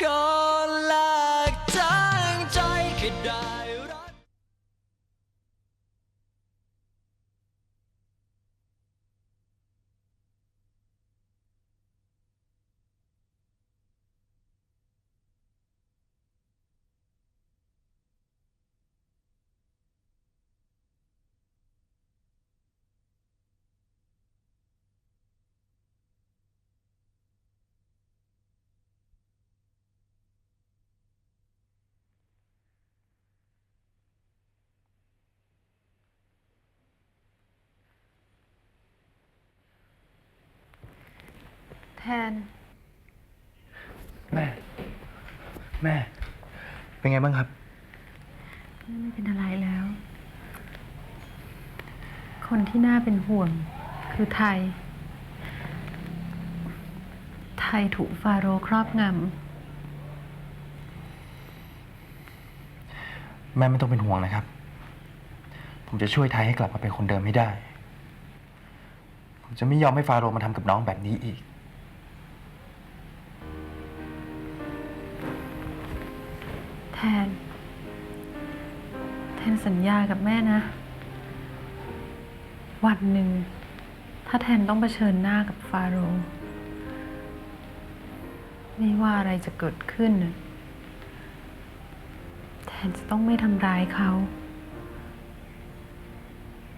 ข น แม่ แม่ เป็นไงบ้างครับ ไม่เป็นอะไรแล้ว คนที่น่าเป็นห่วงคือไทย ไทยถูกฟาโรห์ครอบงแม่ไม่ต้องเป็นห่วงนะครับ ผมจะช่วยไทยให้กลับมาเป็นคนเดิมให้ได้ ผมจะไม่ยอมให้ฟาโรห์มาทำกับน้องแบบนี้อีก แทน แทนสัญญากับแม่นะ วันหนึ่ง ถ้าแทนต้องเผชิญหน้ากับฟาโรห์ไม่ว่าอะไรจะเกิดขึ้นน่ะแทนจะต้องไม่ทำร้ายเขา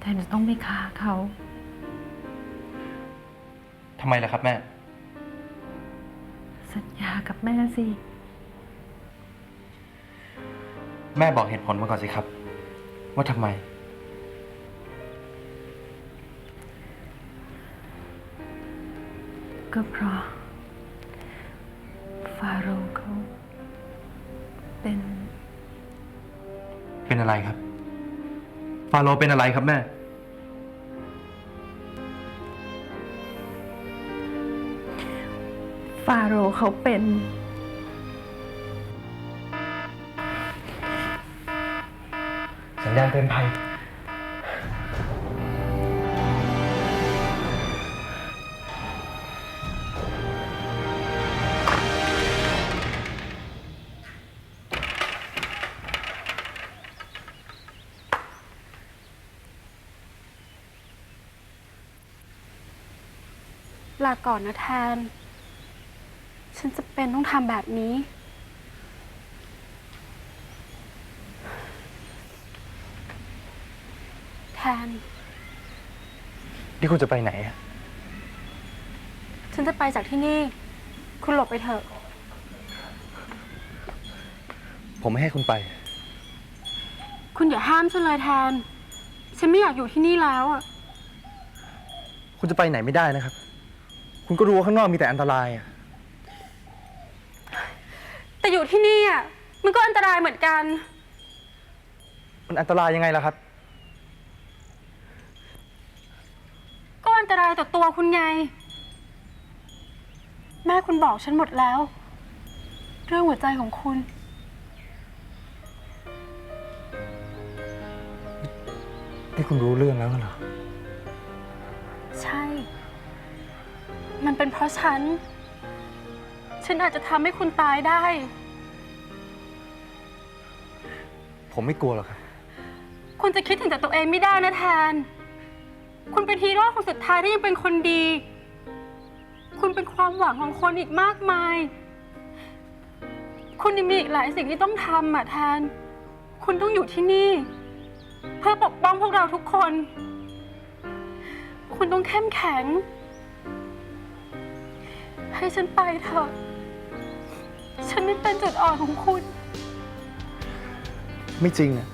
แทนจะต้องไม่ฆ่าเขา ทำไมล่ะครับแม่ สัญญากับแม่สิ แม่บอกเหตุผลมาก่อนสิครับ ว่าทำไม ก็เพราะ ฟาโรห์เขาเป็น เป็นอะไรครับ ฟาโรห์เป็นอะไรครับแม่ ฟาโรห์เขาเป็น สัญญาณเตือนภัย ลาก่อนนะแทน ฉันจะเป็นต้องทำแบบนี้ แทน นี่คุณจะไปไหนอะฉันจะไปจากที่นี่ คุณหลบไปเถอะ ผมไม่ให้คุณไป คุณอย่าห้ามฉันเลยแทน ฉันไม่อยากอยู่ที่นี่แล้วอะคุณจะไปไหนไม่ได้นะครับ คุณก็รู้ว่าข้างนอกมีแต่อันตรายอะแต่อยู่ที่นี่อะมันก็อันตรายเหมือนกัน มันอันตรายยังไงล่ะครับ ก็อัน ตรายต่อตัวคุณไง แม่คุณบอกฉันหมดแล้ว เรื่องหัวใจของคุณ นี่คุณรู้เรื่องแล้วเหรอ ใช่ มันเป็นเพราะฉัน ฉันอาจจะทำให้คุณตายได้ ผมไม่กลัวหรอกครับ คุณจะคิดถึงแต่ตัวเองไม่ได้นะแทน คุณเป็นฮีโร่คนสุดท้ายที่ยังเป็นคนดี คุณเป็นความหวังของคนอีกมากมาย คุณยังมีอีกหลายสิ่งที่ต้องทำอะแทน คุณต้องอยู่ที่นี่ เพื่อปกป้องพวกเราทุกคน คุณต้องเข้มแข็ง ให้ฉันไปเถอะ ฉันไม่เป็นจุดอ่อนของคุณ ไม่จริงอะ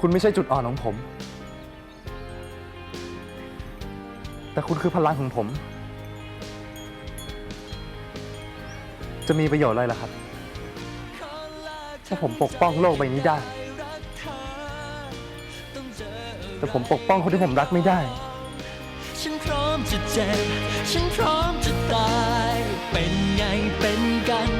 คุณไม่ใช่จุดอ่อนของผม แต่คุณคือพลังของผม จะมีประโยชน์อะไรล่ะครับ ถ้าผมปกป้องโลกใบนี้ได้ แต่ผมปกป้องคนที่ผมรักไม่ได้ ฉันพร้อมจะเจ็บ ฉันพร้อมจะตาย เป็นไงเป็นกัน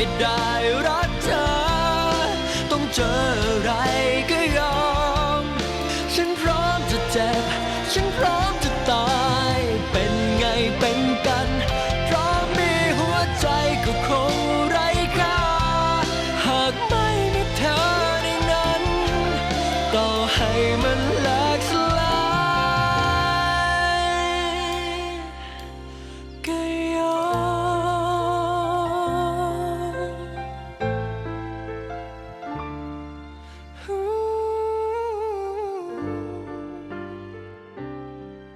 ให้ได้รักเธอ ต้องเจออะไรก็